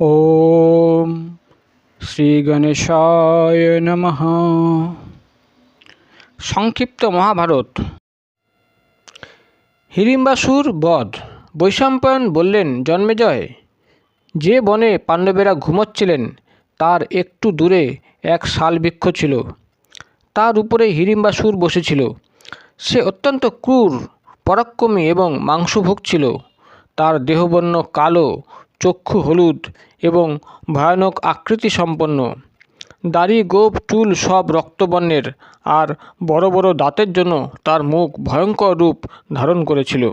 ওম শ্রী গণেশায় নমঃ। সংক্ষিপ্ত মহাভারত। হিড়িম্বাসুর বধ, বৈশাম্পায়ন বললেন জন্মেজয় যে বনে পাণ্ডবেরা ঘুমোচ্ছিলেন, তার একটু দূরে এক শাল বৃক্ষ ছিল। তার উপরে হিড়িম্বাসুর বসেছিল। সে অত্যন্ত ক্রূর, পরাক্রমী এবং মাংসভোগ ছিল। তার দেহবর্ণ কালো চক্ষু হলুদ এবং ভয়ানক আকৃতি সম্পন্ন দাড়ি, গোপ, চুল সব রক্তবর্ণের আর বড় বড় দাঁতের জন্য তার মুখ ভয়ঙ্কর রূপ ধারণ করেছিল।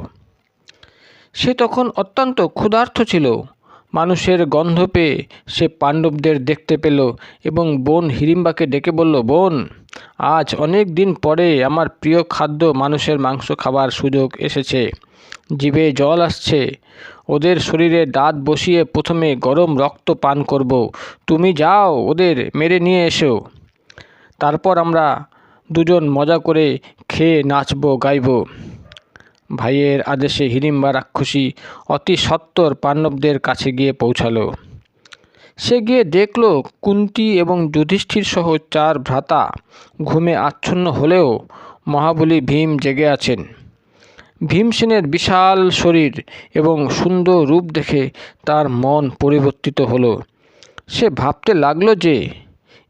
সে তখন অত্যন্ত ক্ষুধার্ত ছিল। মানুষের গন্ধ পেয়ে সে পাণ্ডবদের দেখতে পেল এবং বোন হিড়িম্বাকে ডেকে বলল, বোন, আজ অনেক দিন পরে আমার প্রিয় খাদ্য মানুষের মাংস খাবার সুযোগ এসেছে। জিভে জল আসছে। ওদের শরীরে দাঁত বসিয়ে প্রথমে গরম রক্ত পান করব। তুমি যাও, ওদের মেরে নিয়ে এসো। তারপর আমরা দুজন মজা করে খেয়ে নাচব, গাইব। ভাইয়ের আদেশে হিড়িম্বা রাক্ষসী অতি সত্বর পাণ্ডবদের কাছে গিয়ে পৌঁছালো। সে গিয়ে দেখল কুন্তি এবং যুধিষ্ঠির সহ চার ভ্রাতা ঘুমে আচ্ছন্ন হলেও মহাবলী ভীম জেগে আছেন। ভীমসেনের বিশাল শরীর এবং সুন্দর রূপ দেখে তার মন পরিবর্তিত হলো। সে ভাবতে লাগল যে,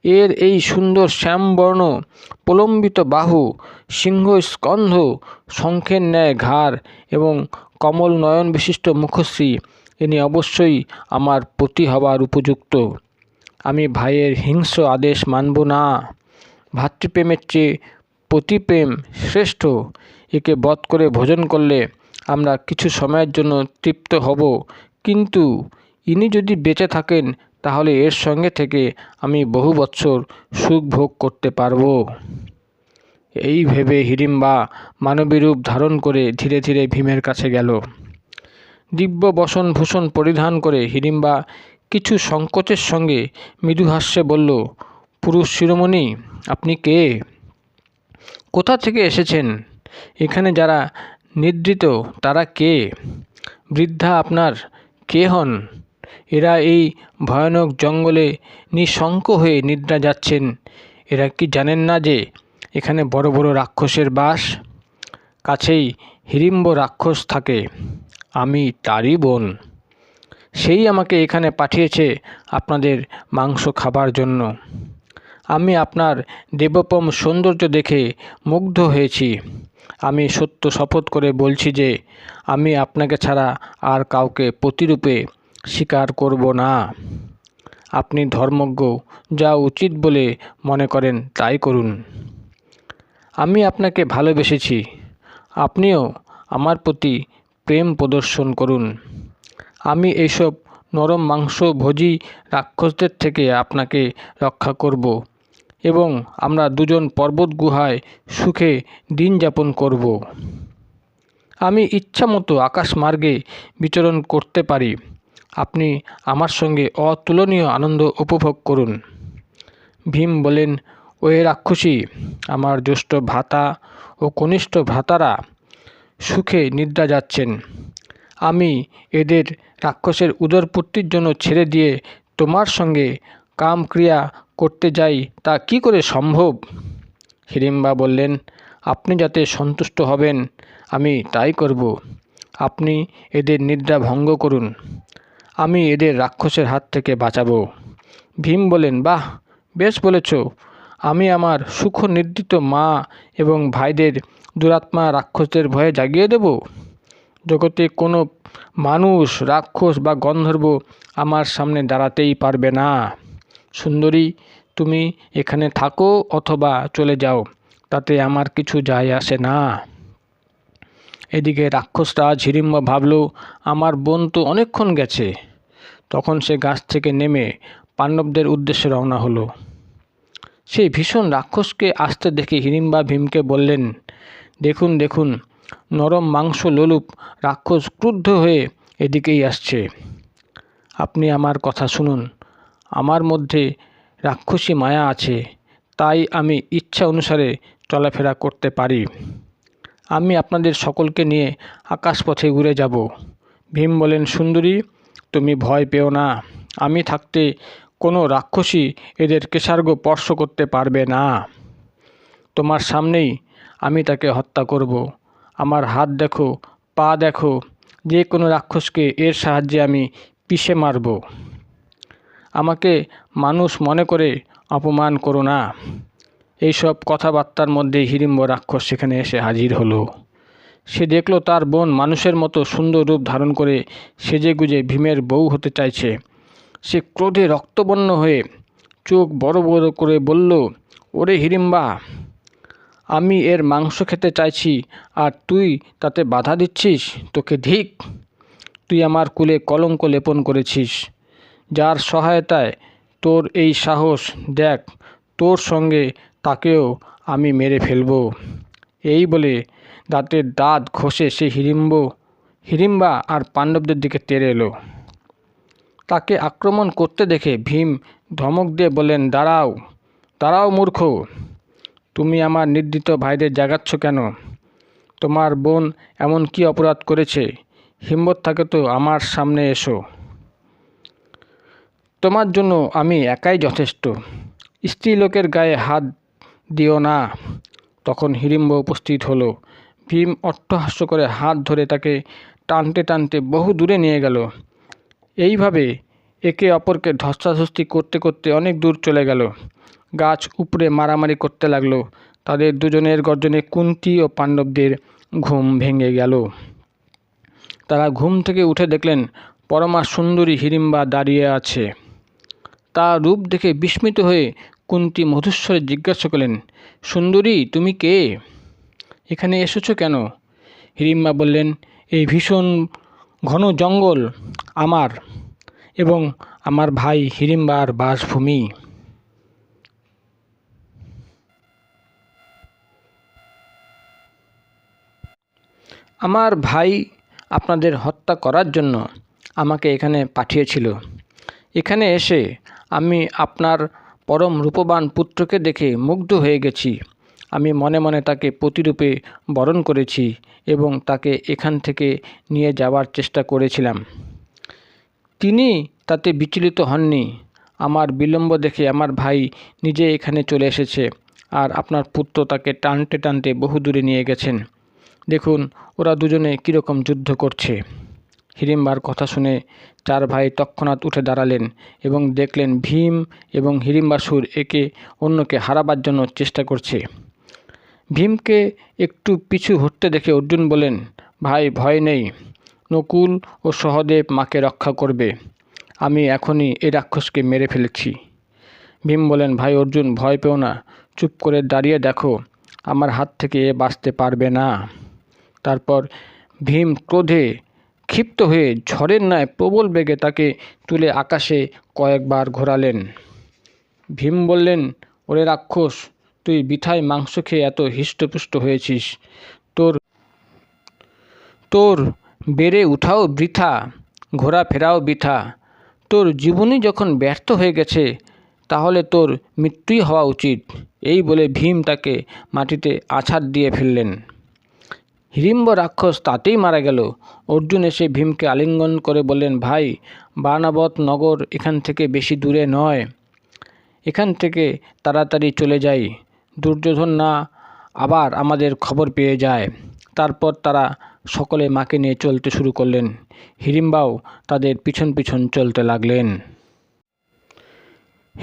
এর এই সুন্দর শ্যামবর্ণ, প্রলম্বিত বাহু, সিংহ স্কন্ধ, শঙ্খের ন্যায় ঘাড় এবং কমল নয়ন বিশিষ্ট মুখশ্রী ইনি অবশ্যই আমার পতি হবার উপযুক্ত। আমি ভাইয়ের হিংস্র আদেশ মানব না। ভাতৃপ্রেমের চেয়ে পতিপ্রেম শ্রেষ্ঠ। একে বধ করে ভোজন করলে আমরা কিছু সময়ের জন্য তৃপ্ত হব। কিন্তু ইনি যদি বেঁচে থাকেন, তাহলে এর সঙ্গে থেকে আমি বহু বৎসর সুখ ভোগ করতে পারব। এই ভেবে হিড়িম্বা মানবী রূপ ধারণ করে ধীরে ধীরে ভীমের কাছে গেল। দিব্য বসন ভূষণ পরিধান করে হিড়িম্বা কিছু সংকোচের সঙ্গে মৃদুহাস্যে বলল, পুরুষ শিরোমণি, আপনি কে? কোথা থেকে এসেছেন? এখানে যারা নিদ্রিত, তারা কে? বৃদ্ধা আপনার কে হন? এরা এই ভয়ানক জঙ্গলে নিঃশঙ্ক হয়ে নিদ্রা যাচ্ছেন। এরা কি জানেন না যে এখানে বড় বড় রাক্ষসের বাস? কাছেই হিড়িম্ব রাক্ষস থাকে। আমি তারই বোন। সেই আমাকে এখানে পাঠিয়েছে আপনাদের মাংস খাবার জন্য। আমি আপনার দেবপম সৌন্দর্য দেখে মুগ্ধ হয়েছি। আমি সত্য শপথ করে বলছি যে, আমি আপনাকে ছাড়া আর কাউকে প্রতিরূপে স্বীকার করব না। আপনি ধর্মজ্ঞ, যা উচিত বলে মনে করেন তাই করুন। আমি আপনাকে ভালোবেসেছি। আপনিও আমার প্রতি প্রেম প্রদর্শন করুন। আমি এইসব নরম মাংস ভোজি রাক্ষসদের থেকে আপনাকে রক্ষা করব। এবং আমরা দুজন পর্বত গুহায় সুখে দিন যাপন করব। আমি ইচ্ছামতো আকাশমার্গে বিচরণ করতে পারি। আপনি আমার সঙ্গে অতুলনীয় আনন্দ উপভোগ করুন। ভীম বলেন ওয়ে রাক্ষসী, আমার জ্যেষ্ঠ ভ্রাতা ও কনিষ্ঠ ভ্রাতারা সুখে নিদ্রা যাচ্ছেন। আমি এদের রাক্ষসের উদরপূর্তির জন্য ছেড়ে দিয়ে তোমার সঙ্গে কামক্রিয়া করতে যাই, তা কি করে সম্ভব? হিড়িম্বা বললেন, আপনি যাতে সন্তুষ্ট হবেন, আমি তাই করব। আপনি এদের নিদ্রা ভঙ্গ করুন। আমি এদের রাক্ষসের হাত থেকে বাঁচাবো। ভীম বলেন বাহ, বেশ বলেছ। আমি আমার সুখ নির্দিত মা এবং ভাইদের দুরাত্মা রাক্ষসদের ভয়ে জাগিয়ে দেব? জগতে কোনো মানুষ, রাক্ষস বা গন্ধর্ব আমার সামনে দাঁড়াতেই পারবে না। সুন্দরী, তুমি এখানে থাকো অথবা চলে যাও, তাতে আমার কিছু যায় আসে না। এদিকে রাক্ষসরা ঝিরিম্ব ভাবল, আমার বোন তো অনেকক্ষণ গেছে। তখন সে গাছ থেকে নেমে পাণ্ডবদের উদ্দেশ্যে রওনা হলো। সেই ভীষণ রাক্ষসকে আসতে দেখে হিড়িম্বা ভীমকে বললেন, দেখুন দেখুন, নরম মাংস লোলুপ রাক্ষস ক্রুদ্ধ হয়ে এদিকেই আসছে। আপনি আমার কথা শুনুন। আমার মধ্যে রাক্ষসী মায়া আছে, তাই আমি ইচ্ছা অনুসারে চলাফেরা করতে পারি। আমি আপনাদের সকলকে নিয়ে আকাশপথে উড়ে যাব। ভীম বলেন, সুন্দরী, তুমি ভয় পেও না। আমি থাকতে কোনো রাক্ষসী এদের কেশার্গ স্পর্শ করতে পারবে না। তোমার সামনেই আমি তাকে হত্যা করব। আমার হাত দেখো, পা দেখো, যে কোনো রাক্ষসকে এর সাহায্যে আমি পিষে মারব। আমাকে মানুষ মনে করে অপমান করো না। এইসব কথাবার্তার মধ্যে হিড়িম্ব রাক্ষস সেখানে এসে হাজির হলো। সে দেখল তার বোন মানুষের মতো সুন্দর রূপ ধারণ করে সেজে গুজে ভীমের বউ হতে চাইছে। সে ক্রোধে রক্তবর্ণ হয়ে চোখ বড় বড় করে বলল, ওরে হিড়িম্বা আমি এর মাংস খেতে চাইছি, আর তুই তাতে বাধা দিচ্ছিস? তোকে ধিক, তুই আমার কুলে কলঙ্ক লেপন করেছিস। যার সহায়তায় তোর এই সাহস দেখ, তোর সঙ্গে তাকেও আমি মেরে ফেলব। এই বলে দাঁতের দাঁত ঘষে সে হিড়িম্ব হিড়িম্বা আর পাণ্ডবদের দিকে তেড়ে এলো। তাকে আক্রমণ করতে দেখে ভীম ধমক দিয়ে বলেন দাঁড়াও দাঁড়াও মূর্খ, তুমি আমার নির্দিত ভাইদের জাগাচ্ছ কেন? তোমার বোন এমন কি অপরাধ করেছে? হিম্মত থাকে তো আমার সামনে এসো। তোমার জন্য আমি একাই যথেষ্ট। স্ত্রীলোকের গায়ে হাত দিও না। তখন হিড়িম্ব উপস্থিত হলো। ভীম অট্টহাস্য করে হাত ধরে তাকে টানতে টানতে বহু দূরে নিয়ে গেল। এইভাবে একে অপরকে ধস্তাধস্তি করতে করতে অনেক দূর চলে গেল। গাছ উপরে মারামারি করতে লাগল। তাদের দুজনের গর্জনে কুন্তি ও পাণ্ডবদের ঘুম ভেঙে গেল। তারা ঘুম থেকে উঠে দেখলেন, পরমা সুন্দরী হিড়িম্বা দাঁড়িয়ে আছে। তার রূপ দেখে বিস্মিত হয়ে কুন্তি মধুস্বরে জিজ্ঞাসা করলেন, সুন্দরী, তুমি কে? এখানে এসেছ কেন? হিড়িম্বা বললেন, এই ভীষণ ঘন জঙ্গল আমার এবং আমার ভাই হিড়িম্বার বাসভূমি। আমার ভাই আপনাদের হত্যা করার জন্য আমাকে এখানে পাঠিয়েছিল। এখানে এসে আমি আপনার পরম রূপবান পুত্রকে দেখে মুগ্ধ হয়ে গেছি। আমি মনে মনে তাকে প্রতিরূপে বরণ করেছি এবং তাকে এখান থেকে নিয়ে যাওয়ার চেষ্টা করেছিলাম। তিনি তাতে বিচলিত হননি। আমার বিলম্ব দেখে আমার ভাই নিজে এখানে চলে এসেছে আর আপনার পুত্র তাকে টানতে টানতে বহু দূরে নিয়ে গেছেন। দেখুন, ওরা দুজনে কীরকম যুদ্ধ করছে। হিড়িম্বার কথা শুনে চার ভাই তৎক্ষণাৎ উঠে দাঁড়ালেন এবং দেখলেন ভীম এবং হিড়িম্বাসুর একে অন্যকে হারাবার জন্য চেষ্টা করছে। ভীমকে একটু পিছু হটতে দেখে অর্জুন বলেন ভাই, ভয় নেই। নকুল ও সহদেব মাকে রক্ষা করবে। আমি এখনই এ রাক্ষসকে মেরে ফেলেছি। ভীম বলেন ভাই অর্জুন, ভয় পেও না। চুপ করে দাঁড়িয়ে দেখো। আমার হাত থেকে এ বাঁচতে পারবে না। তারপর ভীম ক্রোধে ক্ষিপ্ত হয়ে ঝড়ের ন্যায় প্রবল বেগে তাকে তুলে আকাশে কয়েকবার ঘোরালেন। ভীম বললেন, ওরে রাক্ষস, তুই বিথায় মাংস খেয়ে এত হৃষ্টপুষ্ট হয়েছিস। তোর তোর বেড়ে উঠাও বৃথা ঘোরা ফেরাও বৃথা। তোর জীবনই যখন ব্যর্থ হয়ে গেছে, তাহলে তোর মৃত্যুই হওয়া উচিত। এই বলে ভীম তাকে মাটিতে আছাড় দিয়ে ফেললেন। হিড়িম্ব রাক্ষস তাতেই মারা গেল। অর্জুন এসে ভীমকে আলিঙ্গন করে বললেন, ভাই, বানাবত নগর এখান থেকে বেশি দূরে নয়। এখান থেকে তাড়াতাড়ি চলে যাই। দুর্যোধন না আবার আমাদের খবর পেয়ে যায়। তারপর তারা সকলে মাকে নিয়ে চলতে শুরু করলেন। হিড়িম্বাও তাদের পিছন পিছন চলতে লাগলেন।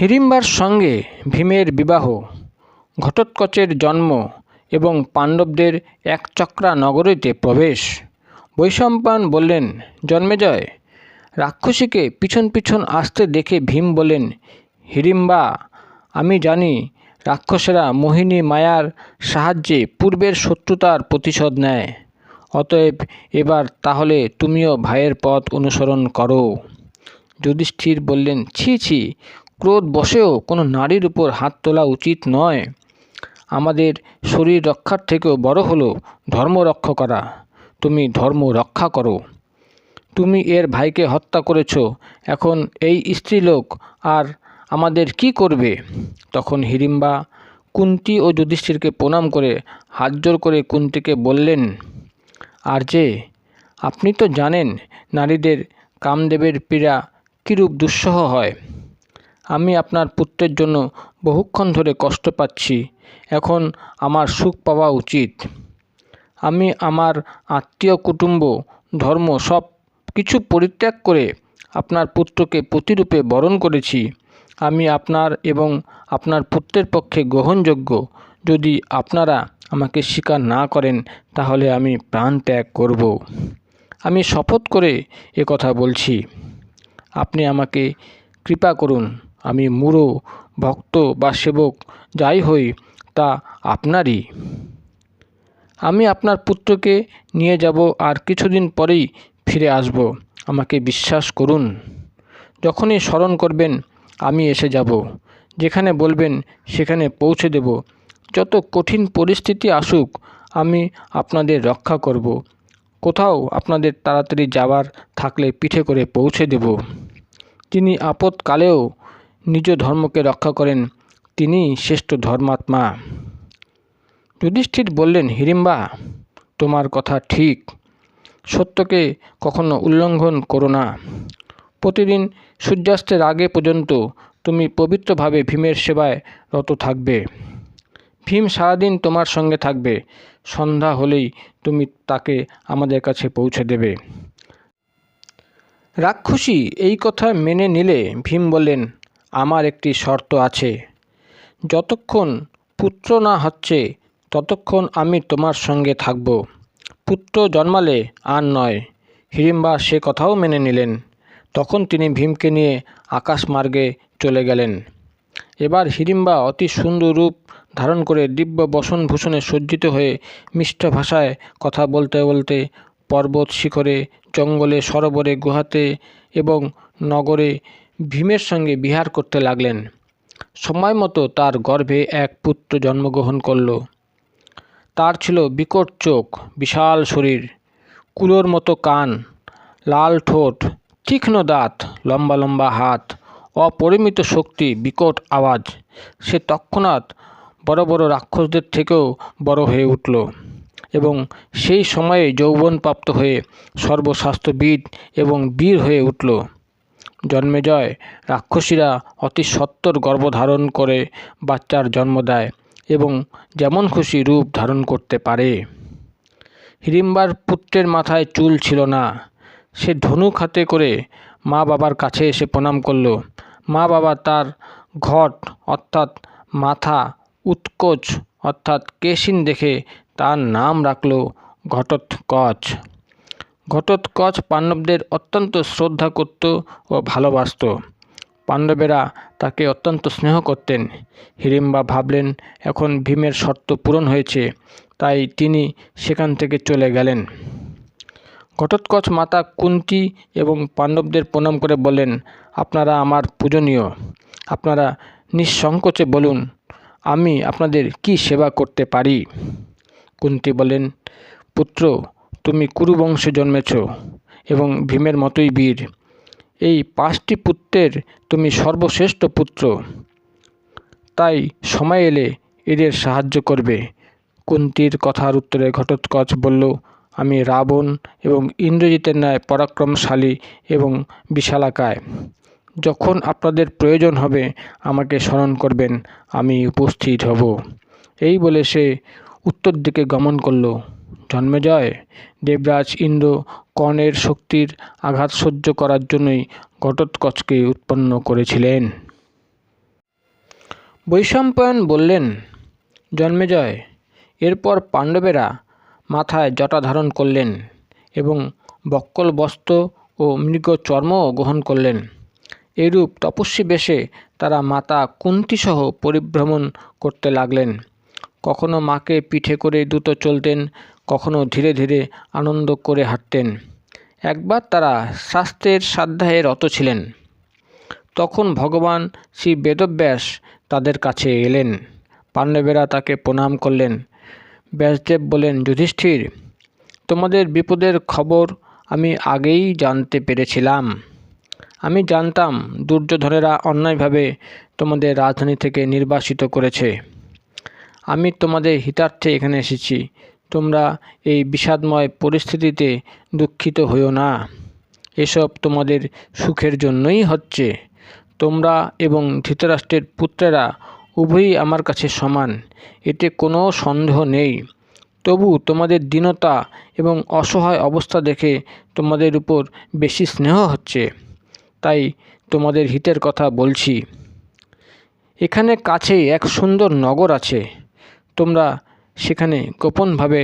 হিড়িম্বার সঙ্গে ভীমের বিবাহ, ঘটোৎকচের জন্ম এবং পাণ্ডবদের একচক্রা নগরীতে প্রবেশ। বৈশম্পায়ন বললেন জন্মেজয় রাক্ষসীকে পিছন পিছন আসতে দেখে ভীম বলেন হিড়িম্বা, আমি জানি রাক্ষসেরা মোহিনী মায়ার সাহায্যে পূর্বের শত্রুতার প্রতিশোধ নেয়। অতএব এবার তাহলে তুমিও ভাইয়ের পথ অনুসরণ করো। যুধিষ্ঠির বললেন, ছি ছি ক্রোধ বসেও কোনো নারীর উপর হাত তোলা উচিত নয়। আমাদের শরীর রক্ষার থেকেও বড় হলো ধর্ম রক্ষা করা। তুমি ধর্ম রক্ষা করো। তুমি এর ভাইকে হত্যা করেছ। এখন এই স্ত্রীলোক আর আমাদের কি করবে? তখন হিড়িম্বা কুন্তি ও যুধিষ্ঠিরকে প্রণাম করে হাত জোর করে কুন্তিকে বললেন, আর যে, আপনি তো জানেন নারীদের কামদেবের পীড়া কীরূপ দুঃসহ হয়। আমি আপনার পুত্রের জন্য বহুক্ষণ ধরে কষ্ট পাচ্ছি। এখন আমার সুখ পাওয়া উচিত। আমি আমার আত্মীয় কুটুম্ব, ধর্ম সব কিছু পরিত্যাগ করে আপনার পুত্রকে প্রতিরূপে বরণ করেছি। আমি আপনার এবং আপনার পুত্রের পক্ষে গ্রহণযোগ্য। যদি আপনারা আমাকে স্বীকার না করেন, তাহলে আমি প্রাণ ত্যাগ করব। আমি শপথ করে এ কথা বলছি। আপনি আমাকে কৃপা করুন। আমি মূঢ় ভক্ত বা সেবক যাই হই, তা আপনারই। আমি আপনার পুত্রকে নিয়ে যাব আর কিছুদিন পরেই ফিরে আসব। আমাকে বিশ্বাস করুন। যখনই স্মরণ করবেন, আমি এসে যাব। যেখানে বলবেন, সেখানে পৌঁছে দেব। যত কঠিন পরিস্থিতি আসুক, আমি আপনাদের রক্ষা করব। কোথাও আপনাদের তাড়াতাড়ি যাবার থাকলে পিঠে করে পৌঁছে দেব। তিনি আপদকালেও নিজ ধর্মকে রক্ষা করেন, তিনি শ্রেষ্ঠ ধর্মাত্মা। যুধিষ্ঠির বললেন হিড়িম্বা তোমার কথা ঠিক। সত্যকে কখনো উল্লঙ্ঘন করো না। প্রতিদিন সূর্যাস্তের আগে পর্যন্ত তুমি পবিত্রভাবে ভীমের সেবায় রত থাকবে। ভীম সারাদিন তোমার সঙ্গে থাকবে। সন্ধ্যা হলেই তুমি তাকে আমাদের কাছে পৌঁছে দেবে। রাক্ষসী এই কথা মেনে নিলে ভীম বললেন আমার একটি শর্ত আছে। যতক্ষণ পুত্র না হচ্ছে, ততক্ষণ আমি তোমার সঙ্গে থাকব। পুত্র জন্মালে আর নয়। হিড়িম্বা সে কথাও মেনে নিলেন। তখন তিনি ভীমকে নিয়ে আকাশমার্গে চলে গেলেন। এবার হিড়িম্বা অতি সুন্দর রূপ ধারণ করে দিব্য বসনভূষণে সজ্জিত হয়ে মিষ্ট ভাষায় কথা বলতে বলতে পর্বত শিখরে, জঙ্গলে, সরোবরে, গুহাতে এবং নগরে ভীমের সঙ্গে বিহার করতে লাগলেন। সময় মতো তার গর্ভে এক পুত্র জন্মগ্রহণ করল। তার ছিল বিকট চোখ, বিশাল শরীর, কুলোর মতো কান, লাল ঠোঁট, তীক্ষ্ণ দাঁত, লম্বা লম্বা হাত, অপরিমিত শক্তি, বিকট আওয়াজ। সে তৎক্ষণাৎ বড় বড় রাক্ষসদের থেকেও বড় হয়ে উঠল এবং সেই সময়ে যৌবনপ্রাপ্ত হয়ে সর্বস্বাস্থ্যবিদ এবং বীর হয়ে উঠল। জন্মেজয় রাক্ষসীরা অতি সত্বর গর্ভধারণ করে বাচ্চার জন্ম দেয় এবং যেমন খুশি রূপ ধারণ করতে পারে। হিড়িম্বার পুত্রের মাথায় চুল ছিল না। সে ধনুক হাতে করে মা বাবার কাছে এসে প্রণাম করল। মা বাবা তার ঘট অর্থাৎ মাথা উৎকোচ অর্থাৎ কেশিন দেখে তার নাম রাখল ঘটোৎকচ। ঘটোৎকচ পাণ্ডবদের অত্যন্ত শ্রদ্ধা করত ও ভালোবাসত। পাণ্ডবেরা তাকে অত্যন্ত স্নেহ করতেন। হিড়িম্বা ভাবলেন, এখন ভীমের শর্ত পূরণ হয়েছে, তাই তিনি সেখান থেকে চলে গেলেন। ঘটোৎকচ মাতা কুন্তি এবং পাণ্ডবদের প্রণাম করে বলেন আপনারা আমার পূজনীয়। আপনারা নিঃসংকোচে বলুন, আমি আপনাদের কি সেবা করতে পারি? কুন্তি বলেন পুত্র তুমি কুরু বংশে জন্মেছ এবং ভীমের মতোই বীর। এই পাঁচটি পুত্রের তুমি সর্বশ্রেষ্ঠ পুত্র। তাই সময় এলে এদের সাহায্য করবে। কুন্তির কথার উত্তরে ঘটোৎকচ বলল, আমি রাবণ এবং ইন্দ্রজিতের ন্যায় পরাক্রমশালী এবং বিশালাকায়। যখন আপনাদের প্রয়োজন হবে, আমাকে স্মরণ করবেন, আমি উপস্থিত হব। এই বলে সে উত্তর দিকে গমন করল। জন্মেজয় দেবরাজ ইন্দ্র কর্ণের শক্তির আঘাত সহ্য করার জন্যই ঘটোৎকচকে উৎপন্ন করেছিলেন। বৈশম্পায়ন বললেন জন্মেজয় এরপর পাণ্ডবেরা মাথায় জটা ধারণ করলেন এবং বক্কল বস্ত্র ও মৃগ চর্মও গ্রহণ করলেন। এরূপ তপস্বী বেশে তারা মাতা কুন্তিসহ পরিভ্রমণ করতে লাগলেন। কখনো মাকে পিঠে করে দ্রুত চলতেন কখনো ধীরে ধীরে আনন্দ করে হাঁটতেন। একবার তারা শাস্ত্রের সাধ্যায়ে রত ছিলেন। তখন ভগবান শ্রী বেদব্যাস তাদের কাছে এলেন। পাণ্ডবেরা তাকে প্রণাম করলেন। ব্যাসদেব বলেন যুধিষ্ঠির, তোমাদের বিপদের খবর আমি আগেই জানতে পেরেছিলাম। আমি জানতাম দুর্যোধনেরা অন্যায়ভাবে তোমাদের রাজধানী থেকে নির্বাসিত করেছে। আমি তোমাদের হিতার্থে এখানে এসেছি। তোমরা এই বিষাদময় পরিস্থিতিতে দুঃখিত হইও না। এসব তোমাদের সুখের জন্যই হচ্ছে। তোমরা এবং ধৃতরাষ্ট্রের পুত্রেরা উভয়ই আমার কাছে সমান, এতে কোনো সন্দেহ নেই। তবু তোমাদের দীনতা এবং অসহায় অবস্থা দেখে তোমাদের উপর বেশি স্নেহ হচ্ছে, তাই তোমাদের হিতের কথা বলছি। এখানে কাছেই এক সুন্দর নগর আছে। তোমরা সেখানে গোপনভাবে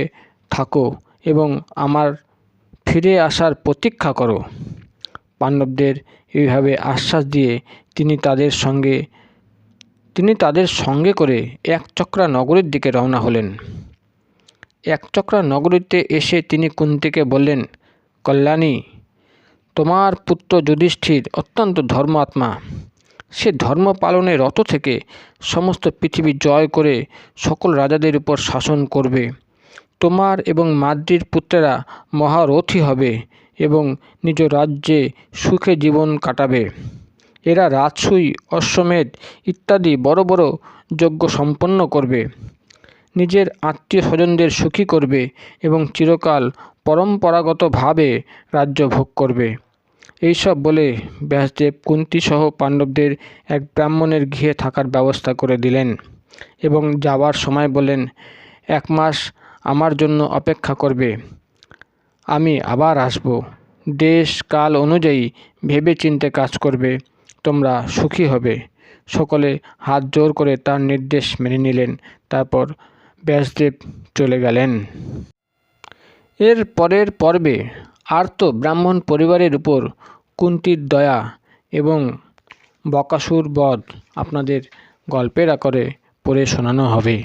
থাকো এবং আমার ফিরে আসার প্রতীক্ষা করো। পাণ্ডবদের এইভাবে আশ্বাস দিয়ে তিনি তাদের সঙ্গে, তিনি তাদের সঙ্গে করে একচক্রা নগরীর দিকে রওনা হলেন। একচক্রা নগরীতে এসে তিনি কুন্তিকে বললেন, কল্যাণী, তোমার পুত্র যুধিষ্ঠির অত্যন্ত ধর্মাত্মা। সে ধর্ম পালনে রত থেকে সমস্ত পৃথিবী জয় করে সকল রাজাদের উপর শাসন করবে। তোমার এবং মাদ্রির পুত্রেরা মহারথী হবে এবং নিজ রাজ্যে সুখে জীবন কাটাবে। এরা রাজসুই, অশ্বমেধ ইত্যাদি বড় বড় যজ্ঞ সম্পন্ন করবে। নিজের আত্মীয় স্বজনদের সুখী করবে এবং চিরকাল পরম্পরাগতভাবে রাজ্য ভোগ করবে। এইসব বলে ব্যাসদেব কুন্তিসহ পাণ্ডবদের এক ব্রাহ্মণের গৃহে থাকার ব্যবস্থা করে দিলেন এবং যাওয়ার সময় বললেন, এক মাস আমার জন্য অপেক্ষা করবে। আমি আবার আসব। দেশ কাল অনুযায়ী ভেবে চিনতে কাজ করবে। তোমরা সুখী হবে। সকলে হাত জোর করে তার নির্দেশ মেনে নিলেন। তারপর ব্যাসদেব চলে গেলেন। এর পরের পর্বে আর্ত ব্রাহ্মণ পরিবারের উপর কুন্তির দয়া এবং বকাসুর বধ আপনাদের গল্পের আকারে পড়ে শোনানো হবে।